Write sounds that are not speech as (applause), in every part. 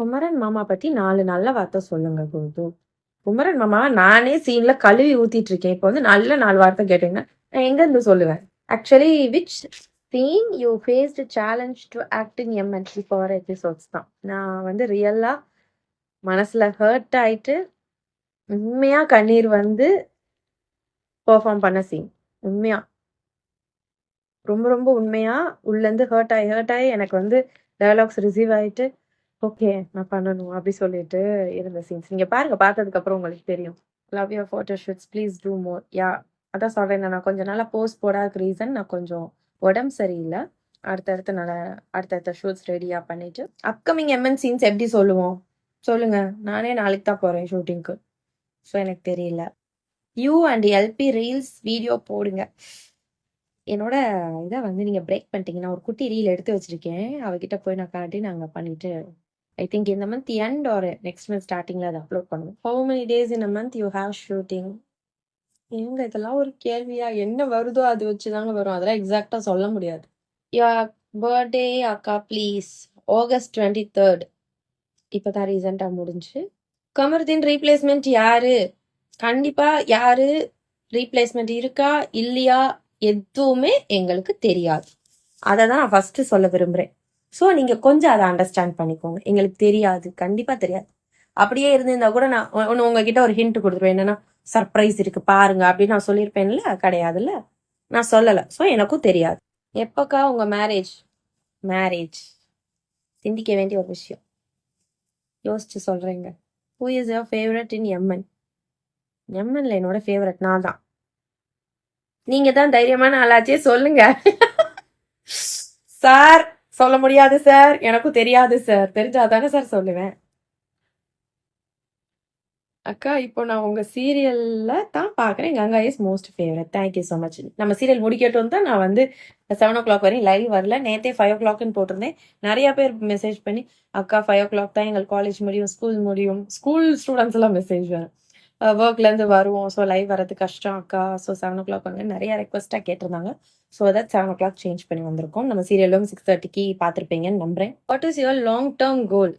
குமரன் மாமா பத்தி நாலு நல்ல வார்த்தை சொல்லுங்க குருது. குமரன் மாமா நானே சீன்ல கழுவி ஊத்திட்டு இருக்கேன். இப்போ வந்து நல்ல நாலு வார்த்தை கேட்டீங்கன்னா நான் எங்க இருந்து சொல்லுவேன் actually which scene you faced challenge to act in MNC for episodes தான். நான் வந்து ரியலா மனசுல ஹர்ட் ஆயிட்டு உண்மையா கண்ணீர் வந்து பெர்ஃபார்ம் பண்ண சீன் உண்மையா. ரொம்ப ரொம்ப உண்மையா உள்ளேருந்து ஹர்ட் ஆகி ஹர்ட் ஆகி எனக்கு வந்து டயலாக்ஸ் ரிசீவ் ஆயிட்டு ஓகே நான் பண்ணணும் அப்படி சொல்லிட்டு இருந்த சீன்ஸ் நீங்க பாருங்க பார்த்ததுக்கு அப்புறம் உங்களுக்கு தெரியும். Love your photo shoots please do more yeah அதான் சொல்றேன் நான் கொஞ்சம் நாளா போஸ்ட் போடாத ரீசன் நான் கொஞ்சம் உடம்பு சரியில்லை. அடுத்தடுத்து நல்ல அடுத்தடுத்த ஷூட்ஸ் ரெடியா பண்ணிட்டு அப்கமிங் எம்என் சீன்ஸ் எப்படி சொல்லுவோம்? சொல்லுங்க நானே நாளைக்கு தான் போறேன் ஷூட்டிங்க்கு ஸோ எனக்கு தெரியல. You and LP reels video போடுங்க. என்னோட இதை வந்து நீங்கள் பிரேக் பண்ணிட்டீங்க நான் ஒரு குட்டி ரீல் எடுத்து வச்சிருக்கேன். அவகிட்ட போய் நான் காட்டி நாங்கள் பண்ணிட்டு ஐ திங்க் இந்த month end or next month ஸ்டார்டிங்கில் அதை அப்லோட் பண்ணுவோம் how many days in a month you have shooting ஏங்க இதெல்லாம் ஒரு கேள்வியா? என்ன வருதோ அது வச்சு தாங்க வரும். அதெல்லாம் எக்ஸாக்டா சொல்ல முடியாது. யா பர்த்டே அக்கா ப்ளீஸ் ஆகஸ்ட் டுவெண்ட்டி தேர்ட் இப்போ தான் ரீசெண்டாக முடிஞ்சு. கமருதீன் ரீப்ளேஸ்மெண்ட் யாரு? கண்டிப்பா யாரு? ரீப்ளேஸ்மெண்ட் இருக்கா? இல்லையா? எதுவுமே எங்களுக்கு தெரியாது. அதை தான் நான் ஃபர்ஸ்ட் சொல்ல விரும்புகிறேன் ஸோ நீங்கள் கொஞ்சம் அதை அண்டர்ஸ்டாண்ட் பண்ணிக்கோங்க. எங்களுக்கு தெரியாது. கண்டிப்பாக தெரியாது. அப்படியே இருந்திருந்தா கூட நான் ஒன்று உங்ககிட்ட ஒரு ஹிண்ட் கொடுத்துருவேன். என்னன்னா சர்ப்ரைஸ் இருக்கு பாருங்க அப்படின்னு நான் சொல்லியிருப்பேன்ல? கிடையாதுல்ல? நான் சொல்லலை. ஸோ எனக்கும் தெரியாது. எப்போக்கா உங்கள் மேரேஜ் மேரேஜ் சிந்திக்க வேண்டிய ஒரு விஷயம். யோசிச்சு சொல்கிறேங்க who is your favourite in MN எம்என்ல என்னோட ஃபேவரட் நான் தான். நீங்கள் தான் தைரியமான ஆளாச்சே சொல்லுங்க. (laughs) சார் சொல்ல முடியாது சார். எனக்கும் தெரியாது சார். தெரிஞ்சாதானே சார் சொல்லுவேன். அக்கா இப்போ நான் உங்க சீரியல்ல தான் பார்க்குறேன் Ganga is most favourite thank you so much நம்ம சீரியல் முடிக்கட்டும் தான் நான் வந்து செவன் ஓ கிளாக் வரையும் லைவ் வரல. நேற்றே ஃபைவ் ஓ கிளாக்னு போட்டிருந்தேன். நிறைய பேர் மெசேஜ் பண்ணி அக்கா ஃபைவ் ஓ கிளாக் தான் எங்கள் காலேஜ் முடியும் ஸ்கூல் முடியும். ஸ்கூல் ஸ்டூடெண்ட்ஸ் எல்லாம் மெசேஜ் வரும். Uh, ஒர்க்லேருந்து வருவோம். ஸோ லைவ் வரது கஷ்டம் அக்கா. ஸோ செவன் ஓ கிளாக் வந்து நிறைய ரெக்வஸ்ட்டாக கேட்டிருந்தாங்க. ஸோ அதை செவன் ஓ கிளாக் சேஞ்ச் பண்ணி வந்திருக்கோம். நம்ம சீரியலும் சிக்ஸ் தேர்ட்டிக்கு பார்த்துருப்பீங்கன்னு நம்புறேன். What is your long term goal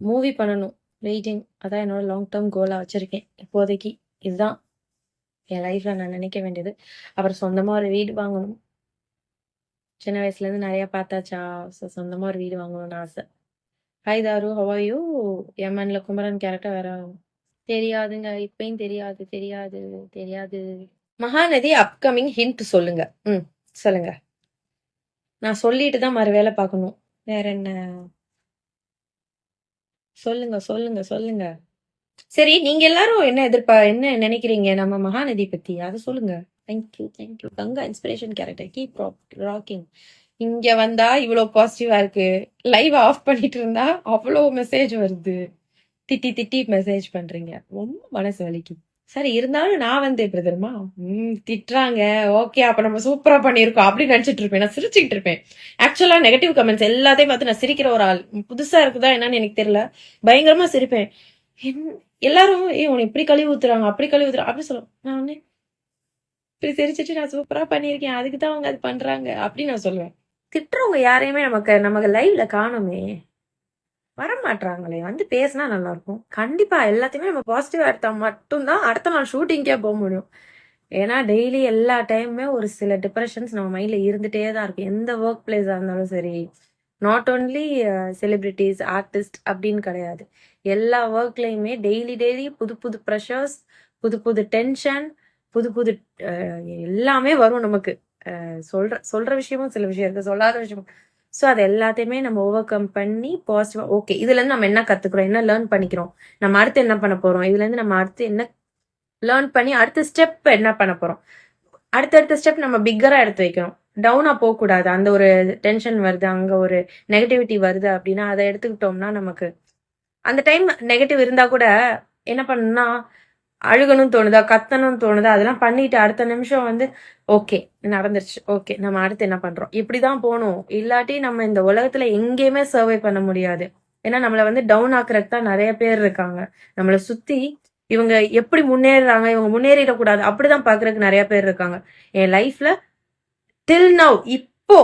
movie பண்ணணும். வெயிட்டிங் அதான் என்னோட லாங் டேர்ம் கோலாக வச்சுருக்கேன். இப்போதைக்கு இதுதான். என் லைஃப்பில் நான் நினைக்க வேண்டியது. அப்புறம் சொந்தமாக ஒரு வீடு வாங்கணும். சின்ன வயசுலேருந்து நிறையா பார்த்தாச்சா? ஸோ சொந்தமாக ஒரு வீடு வாங்கணும்னு ஆசை. ஹாய் தாரு ஹவாயோ எம்என்ல குமரன் கேரக்டர் வேற தெரியாதுங்க இப்பயும் தெரியாது தெரியாது தெரியாது. மகாநதி அப்கமிங் ஹிண்ட் சொல்லுங்க. ம் சொல்லுங்க. நான் சொல்லிட்டு தான் மறு வேலை பார்க்கணும். வேற என்ன? சொல்லுங்க சொல்லுங்க சொல்லுங்க. சரி நீங்க எல்லாரும் என்ன எதிர்ப்பா என்ன நினைக்கிறீங்க? நம்ம மகாநதி பத்தி அதை சொல்லுங்க. Thank you thank you Ganga inspiration character keep rocking இங்க வந்தா இவ்வளவு பாசிட்டிவா இருக்கு. லைவ் ஆஃப் பண்ணிட்டு இருந்தா அவ்வளோ மெசேஜ் வருது. திட்டி திட்டி மெசேஜ் பண்றீங்க. ரொம்ப மனசு வலிக்குது. சரி இருந்தாலும் நான் வந்து எப்படி தெரியுமா? ம் திட்டுறாங்க. ஓகே அப்ப நம்ம சூப்பரா பண்ணியிருக்கோம் அப்படின்னு நினைச்சிட்டு இருப்பேன். நான் சிரிச்சுட்டு இருப்பேன். ஆக்சுவலா நெகட்டிவ் கமெண்ட்ஸ் எல்லாத்தையும் பார்த்து நான் சிரிக்கிற ஒரு ஆள். புதுசா இருக்குதா என்னன்னு எனக்கு தெரியல. பயங்கரமா சிரிப்பேன். என்- எல்லாரும் ஏ உன்னை இப்படி கழுவி ஊத்துறாங்க அப்படி கழுவி ஊத்துறாங்க அப்படி சொல்லுவேன். நான் இப்படி சிரிச்சிட்டு நான் சூப்பரா பண்ணியிருக்கேன். அதுக்கு தான் அவங்க அது பண்றாங்க அப்படின்னு நான் சொல்லுவேன். திட்டுறவங்க யாரையுமே நமக்கு நமக்கு லைவ்ல காணுமே. வர மாட்றாங்களே வந்து பேசினா நல்லா இருக்கும் கண்டிப்பா எல்லாத்தையுமே நம்ம பாசிட்டிவா எடுத்தா மட்டும்தான் அடுத்த நாள் ஷூட்டிங்கே போக முடியும். ஏன்னா டெய்லி எல்லா டைமுமே ஒரு சில டிப்ரெஷன்ஸ் நம்ம மைண்ட்ல இருந்துட்டே தான் இருக்கும். எந்த ஒர்க் பிளேஸா இருந்தாலும் சரி. நாட் ஓன்லி செலிபிரிட்டிஸ் ஆர்டிஸ்ட் அப்படின்னு கிடையாது. எல்லா ஒர்க்லையுமே டெய்லி டெய்லி புது புது ப்ரெஷர்ஸ் புது புது டென்ஷன் புது புது எல்லாமே வரும் நமக்கு. சொல்கிற சொல்ற சொல்ற விஷயமும் சில விஷயம் இருக்கு சொல்லாத விஷயமும் ஸோ அது எல்லாத்தையுமே நம்ம ஓவர் கம் பண்ணி பாசிட்டிவாக ஓகே இதுலேருந்து நம்ம என்ன கற்றுக்குறோம் என்ன லேர்ன் பண்ணிக்கிறோம்? நம்ம அடுத்து என்ன பண்ண போகிறோம் இதுலேருந்து நம்ம அடுத்து என்ன லேர்ன் பண்ணி அடுத்த ஸ்டெப் என்ன பண்ண போகிறோம் அடுத்தடுத்த ஸ்டெப் நம்ம பிக்கராக எடுத்து வைக்கணும். டவுனாக போகக்கூடாது. அந்த ஒரு டென்ஷன் வருது அங்கே ஒரு நெகட்டிவிட்டி வருது அப்படின்னா அதை எடுத்துக்கிட்டோம்னா நமக்கு அந்த டைம் நெகட்டிவ் இருந்தால் கூட என்ன பண்ணணும்னா அழுகணும்னு தோணுதா கத்தணும்னு தோணுதா அதெல்லாம் பண்ணிட்டு அடுத்த நிமிஷம் வந்து ஓகே நடந்துருச்சு ஓகே நம்ம அடுத்து என்ன பண்றோம்? இப்படிதான் போகணும். இல்லாட்டி நம்ம இந்த உலகத்துல எங்கேயுமே சர்வை பண்ண முடியாது. ஏன்னா நம்மள வந்து டவுன் ஆக்குறதுக்கு தான் நிறைய பேர் இருக்காங்க. நம்மளை சுத்தி இவங்க எப்படி முன்னேறாங்க இவங்க முன்னேறிடக்கூடாது அப்படிதான் பாக்குறதுக்கு நிறைய பேர் இருக்காங்க. என் லைஃப்ல டில் நவ் இப்போ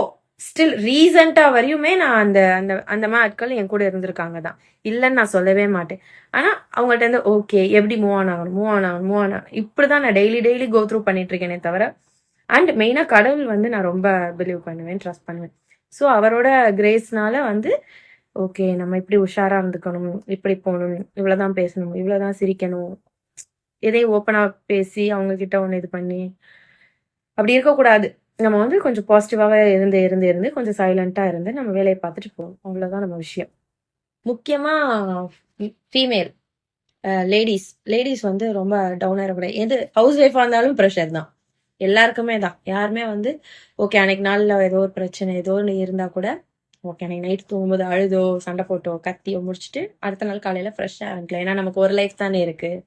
ஸ்டில் ரீசண்டாக வரையுமே நான் அந்த அந்த அந்த மாதிரி ஆட்கள் என் கூட இருந்திருக்காங்க தான். இல்லைன்னு நான் சொல்லவே மாட்டேன். ஆனால் அவங்கள்ட்ட இருந்து ஓகே எப்படி மூவ் ஆன் ஆகணும் மூவ் ஆன் ஆகணும் மூவ் ஆன் ஆகணும். இப்படிதான் நான் டெய்லி டெய்லி கோ த்ரூ பண்ணிட்டு இருக்கேனே தவிர அண்ட் மெயினாக கடவுள் வந்து நான் ரொம்ப பிலீவ் பண்ணுவேன் ட்ரஸ்ட் பண்ணுவேன். ஸோ அவரோட கிரேஸ்னால வந்து ஓகே நம்ம இப்படி உஷாராக இருந்துக்கணும் இப்படி போகணும் இவ்வளோதான் பேசணும் இவ்வளோதான் சிரிக்கணும். எதையும் ஓப்பனாக பேசி அவங்கக்கிட்ட ஒன்று இது பண்ணி அப்படி இருக்கக்கூடாது. நம்ம வந்து கொஞ்சம் பாசிட்டிவாகவே இருந்து இருந்து இருந்து கொஞ்சம் சைலண்ட்டாக இருந்து நம்ம வேலையை பார்த்துட்டு போகணும் அவ்வளோதான் நம்ம விஷயம். முக்கியமாக ஃபீமேல் லேடிஸ் லேடிஸ் வந்து ரொம்ப டவுன் ஆகிடக்கூடாது எது ஹவுஸ் ஒய்ஃபாக இருந்தாலும் ப்ரெஷர் தான். எல்லாருக்குமே தான். யாருமே வந்து ஓகே அன்னைக்கு நாளில் ஏதோ ஒரு பிரச்சனை ஏதோ ஒன்று இருந்தால் கூட ஓகே அன்னைக்கு நைட் தூங்கும்போது அழுதோ சண்டை போட்டோ கத்தியோ முடிச்சுட்டு அடுத்த நாள் காலையில் ஃப்ரெஷ்ஷாக இருக்கலாம் ஏன்னா நமக்கு ஒரு லைஃப் தானே இருக்குது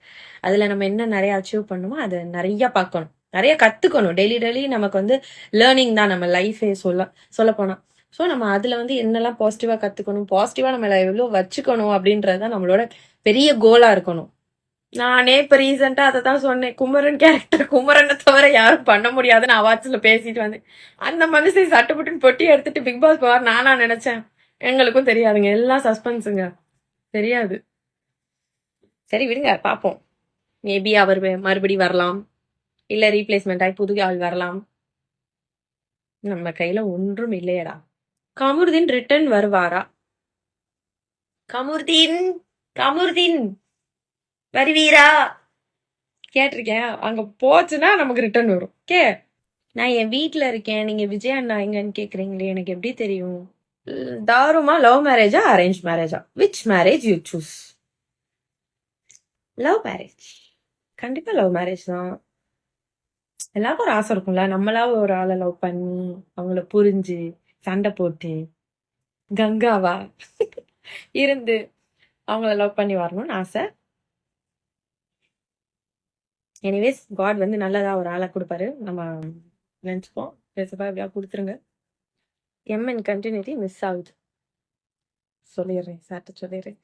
அதில் நம்ம என்ன நிறைய அச்சீவ் பண்ணுமோ அதை நிறையா பார்க்கணும். நிறைய கத்துக்கணும். டெய்லி டெய்லி நமக்கு வந்து லேர்னிங் தான் நம்ம லைஃபே சொல்ல சொல்ல போனா. ஸோ நம்ம அதுல வந்து என்னெல்லாம் பாசிட்டிவா கத்துக்கணும்? பாசிட்டிவா நம்ம எவ்வளோ வச்சுக்கணும் அப்படின்றது தான் நம்மளோட பெரிய கோலா இருக்கணும். நானே இப்ப ரீசெண்டா அதை தான் சொன்னேன். குமரன் கேரக்டர் குமரனை தவிர யாரும் பண்ண முடியாதுன்னு அவாட்ஸ்ல பேசிட்டு வந்தேன். அந்த மனுஷன் சட்டுப்பட்டுன்னு பொட்டி எடுத்துட்டு பிக் பாஸ் போவார் நானா நினைச்சேன். எங்களுக்கும் தெரியாதுங்க. எல்லாம் சஸ்பென்ஸுங்க தெரியாது. சரி விடுங்க. பார்ப்போம். மேபி அவர் மறுபடி வரலாம். இல்ல ரீப்ளேஸ்மெண்ட் ஆகி புது ஆள் வரலாம். நம்ம கையில ஒன்றும் இல்லையடா. கமுர்தீன் ரிட்டர்ன் வருவாரா? கமுர்தீன் கமுர்தீன் வருவீரா? கேட்டிருக்கேன். அங்க போச்சுன்னா நமக்கு ரிட்டர்ன் வரும். கே. நான் என் வீட்டில் இருக்கேன். நீங்க விஜய் அண்ணா எங்கன்னு கேக்குறீங்களே எனக்கு எப்படி தெரியும்? தாருமா லவ் மேரேஜா அரேஞ்ச் மேரேஜா which marriage you choose love marriage கண்டிப்பா லவ் மேரேஜ் தான். எல்லாருக்கும் ஒரு ஆசை இருக்கும்ல. நம்மளா ஒரு ஆளை லவ் பண்ணி அவங்கள புரிஞ்சு சண்டை போட்டு கங்காவா இருந்து அவங்கள லவ் பண்ணி வரணும்னு ஆசை. எனிவேஸ் காட் வந்து நல்லதா ஒரு ஆளை கொடுப்பாரு. நம்ம நினச்சிப்போம். பேசப்பா எப்படியா கொடுத்துருங்க. எம்என் கண்டினியூட்டி மிஸ் ஆகுது சொல்லிடுறேன் சார்ட்ட சொல்லிடுறேன்.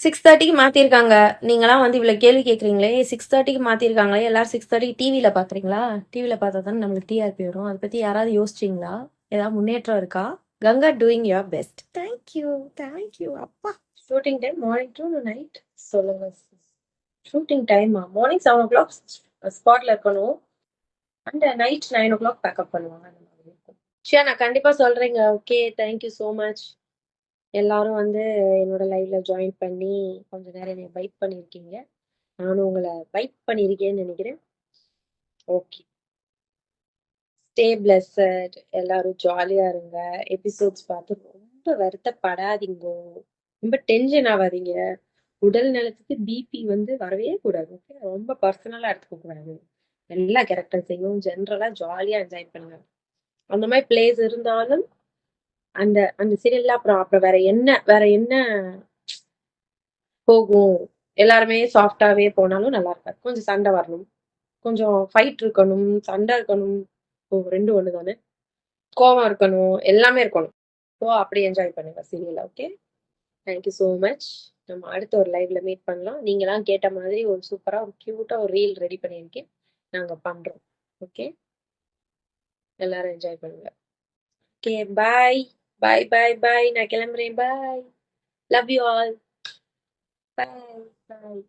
சிக்ஸ் தேர்ட்டிக்கு மாத்திருக்காங்க. நீங்களாம் வந்து இவ்வளவு கேள்வி கேட்குறீங்களே சிக்ஸ் தேர்ட்டிக்கு மாத்திருக்காங்களே. எல்லாரும் சிக்ஸ் தேர்ட்டிக்கு டிவியில பாக்குறீங்களா? டிவியில பார்த்தா தானே நம்மளுக்கு டிஆர்பி வரும். அதை பத்தி யாராவது யோசிச்சிங்களா? ஏதாவது முன்னேற்றம் இருக்கா? Ganga doing your best thank you thank you அப்பா shooting time morning to night சொல்லுங்க. ஷூட்டிங் டைமா மார்னிங் செவன் ஓ கிளாக் ஸ்பாட்ல இருக்கணும். And night nine o'clock pack up பண்ணுவாங்க. அந்த மாதிரி இருக்கும் ஷியா நான் கண்டிப்பா சொல்றேங்க. ஓகே தேங்க்யூ ஸோ மச் எல்லாரும் வந்து என்னோட லைவ்ல ஜாயின் பண்ணி கொஞ்ச நேரம் என்னை வைப் பண்ணியிருக்கீங்க நானும் உங்களை வைப் பண்ணியிருக்கேன்னு நினைக்கிறேன். ஓகே ஸ்டே பிளஸட் எல்லாரும் ஜாலியா இருங்க. எபிசோட்ஸ் பார்த்து ரொம்ப வருத்தப்படாதீங்க. ரொம்ப டென்ஷன் ஆகாதீங்க. உடல் நலத்துக்கு பிபி வந்து வரவே கூடாது ஓகே ரொம்ப பர்சனலா எடுத்துக்க கூடாது எல்லா கேரக்டர்ஸையும் ஜென்ரலா ஜாலியா என்ஜாய் பண்ணுங்க. அந்த மாதிரி பிளேஸ் இருந்தாலும் அந்த அந்த சீரியல்ல அப்புறம் அப்புறம் வேற என்ன வேற என்ன போகும்? எல்லாருமே சாஃப்டாவே போனாலும் நல்லா இருக்காது. கொஞ்சம் சண்டை வரணும். கொஞ்சம் ஃபைட் இருக்கணும் சண்டை இருக்கணும். ஓ ரெண்டு ஒன்று தானே கோவம் இருக்கணும். எல்லாமே இருக்கணும். ஸோ அப்படி என்ஜாய் பண்ணுங்க serial okay thank you so much நம்ம அடுத்த ஒரு லைவ்ல மீட் பண்ணலாம். நீங்களாம் கேட்ட மாதிரி ஒரு சூப்பராக ஒரு க்யூட்டாக ஒரு ரீல் ரெடி பண்ணியிருக்கேன். நாங்கள் பண்ணுறோம் ஓகே எல்லாரும் என்ஜாய் பண்ணுங்க. ஓகே பாய் பாய் பாய் பாய் நான் கிளம்புறேன் bye love you all bye bye